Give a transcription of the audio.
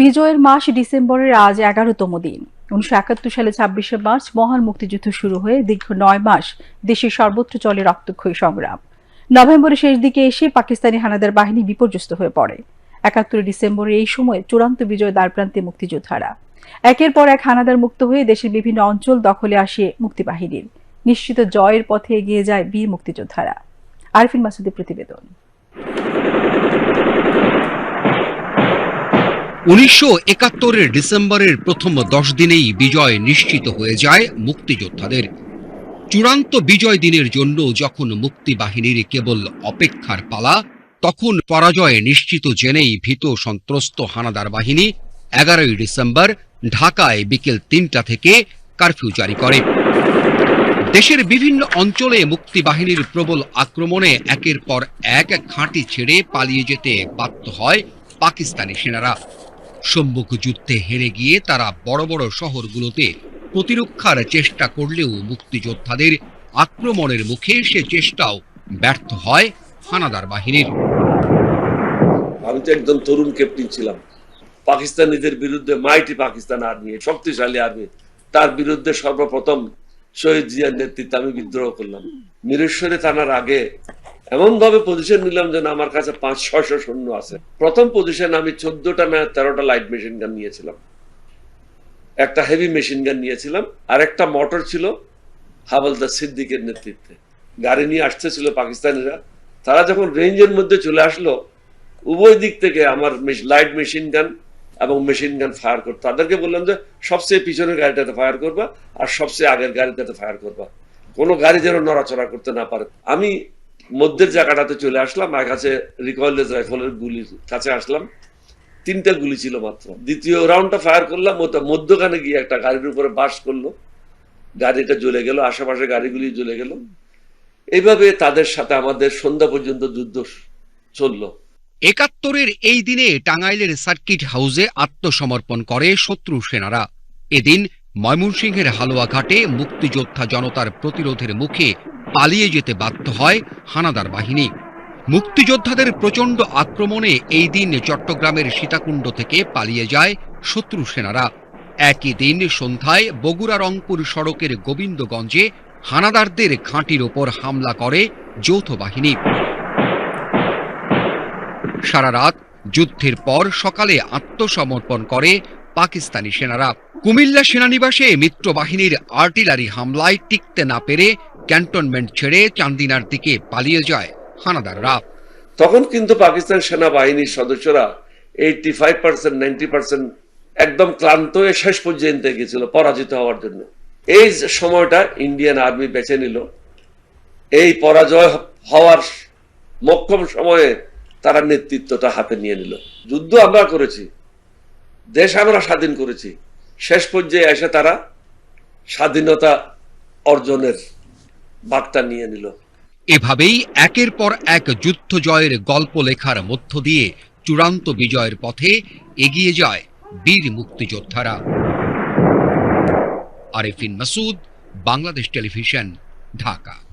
বিজয়ের মাস ডিসেম্বরের আজ এগারোতম দিন। উনিশশো একাত্তর সালে ছাব্বিশে মার্চ মহান মুক্তিযুদ্ধ শুরু হয়ে দীর্ঘ নয় মাস দেশের সর্বত্র চলে রক্তক্ষয়ী সংগ্রাম। নভেম্বরের শেষ দিকে এসে পাকিস্তানি হানাদার বাহিনী বিপর্যস্ত হয়ে পড়ে। একাত্তর ডিসেম্বরের এই সময় চূড়ান্ত বিজয় দ্বারপ্রান্তে মুক্তিযোদ্ধারা। একের পর এক হানাদার মুক্ত হয়ে দেশের বিভিন্ন অঞ্চল দখলে আসে মুক্তিবাহিনীর। নিশ্চিত জয়ের পথে এগিয়ে যায় বীর মুক্তিযোদ্ধারা। আরফিন মাসুদের প্রতিবেদন। উনিশশো একাত্তরের ডিসেম্বরের প্রথম দশ দিনেই বিজয় নিশ্চিত হয়ে যায় মুক্তিযোদ্ধাদের। চূড়ান্ত বিজয় দিনের জন্য যখন মুক্তি বাহিনীর কেবল অপেক্ষার পালা, তখন পরাজয় নিশ্চিত জেনেই ভীত সন্ত্রস্ত হানাদার বাহিনী এগারোই ডিসেম্বর ঢাকায় বিকেল তিনটা থেকে কারফিউ জারি করে। দেশের বিভিন্ন অঞ্চলে মুক্তি বাহিনীর প্রবল আক্রমণে একের পর এক ঘাঁটি ছেড়ে পালিয়ে যেতে বাধ্য হয় পাকিস্তানি সেনারা। সম্মুখ যুদ্ধে হেরে গিয়ে তারা বড় বড় শহরগুলোতে প্রতিরক্ষার চেষ্টা করলেও মুক্তিযোদ্ধাদের আক্রমণের মুখে সে চেষ্টাও ব্যর্থ হয় হানাদার বাহিনীর। আমি তো একদম তরুণ ক্যাপ্টেন ছিলাম। পাকিস্তানিদের বিরুদ্ধে মাইটি পাকিস্তান আর্মি শক্তিশালী আর্মি তার বিরুদ্ধে সর্বপ্রথম শহীদ জিয়ার নেতৃত্বে আমি বিদ্রোহ করলাম। মিরেশ্বরে থানার আগে এমন ভাবে পজিশন নিলাম যেন আমার কাছে পাঁচ, ছয়শো সৈন্য আছে। প্রথম পজিশন আমি চোদ্দটা না, তেরোটা লাইট মেশিন গান নিয়েছিলাম। একটা হেভি মেশিন গান নিয়েছিলাম, আর একটা মোটর ছিল হাবলদার সিদ্দিকের নেতৃত্বে। গাড়ি নিয়ে আসতেছিল পাকিস্তানিরা। তারা যখন রেঞ্জের মধ্যে চলে আসলো, উভয় দিক থেকে আমার লাইট মেশিন গান এবং মেশিন গান ফায়ার করতো। তাদেরকে বললাম যে, সবচেয়ে পিছনের গাড়িটাতে ফায়ার করবা, আর সবচেয়ে আগের গাড়িটাতে ফায়ার করবা। কোনো গাড়ি যেন নড়াচড়া করতে না পারে। আমি মধ্যের জায়গাটাতে চলে আসলাম, আর কাছে রিকয়েলেস রাইফলের গুলি কাছে আসলাম। তিনটা গুলি ছিল মাত্র। দ্বিতীয় রাউন্ডটা ফায়ার করলাম, ওটা মধ্যখানে গিয়ে একটা গাড়ির উপরে বাস করল। গাড়িটা জ্বলে গেল, আশেপাশে গাড়িগুলি জ্বলে গেল। এইভাবে তাদের সাথে আমাদের সন্ধ্যা পর্যন্ত যুদ্ধ চলল। একাত্তরের এই দিনে টাঙ্গাইলের সার্কিট হাউসে আত্মসমর্পণ করে শত্রু সেনারা। এদিন ময়মনসিংহের হালুয়াঘাটে মুক্তিযোদ্ধা জনতার প্রতিরোধের মুখে পালিয়ে যেতে বাধ্য হয় হানাদার বাহিনী। মুক্তিযোদ্ধাদের প্রচণ্ড আক্রমণে এই দিন চট্টগ্রামের সীতাকুণ্ড থেকে পালিয়ে যায় শত্রু সেনারা। একই দিন সন্ধ্যায় বগুড়া রংপুর সড়কের গোবিন্দগঞ্জে হানাদারদের ঘাঁটির ওপর হামলা করে যৌথ বাহিনী। সারা রাত যুদ্ধের পর সকালে আত্মসমর্পণ করে পাকিস্তানি সেনারা। কুমিল্লা সেনানিবাসে মিত্র বাহিনীর আর্টিলারি হামলায় টিকতে না পেরে ক্যান্টনমেন্ট ছেড়ে চান্দিনার দিকে পালিয়ে যায় হানাদাররা তখন কিন্তু পাকিস্তান সেনাবাহিনীর সদস্যরা eighty five percent ninety percent একদম ক্লান্ত হয়ে শেষ পর্যন্ত গেছিল পরাজিত হওয়ার জন্য। এই সময়টা ইন্ডিয়ান আর্মি বেছে নিল, এই পরাজয় হওয়ার মক্ষম সময়ে তারা নেতৃত্বটা হাতে নিয়ে নিল। যুদ্ধ আমরা করেছি, দেশ আমরা স্বাধীন করেছি, শেষ পর্যায়ে এসে তারা স্বাধীনতা অর্জনের বার্তা নিয়ে নিল। এভাবেই একের পর এক যুদ্ধ জয়ের গল্প লেখার মধ্য দিয়ে চূড়ান্ত বিজয়ের পথে এগিয়ে যায় বীর মুক্তিযোদ্ধারা। আরেফিন মাসুদ, বাংলাদেশ টেলিভিশন, ঢাকা।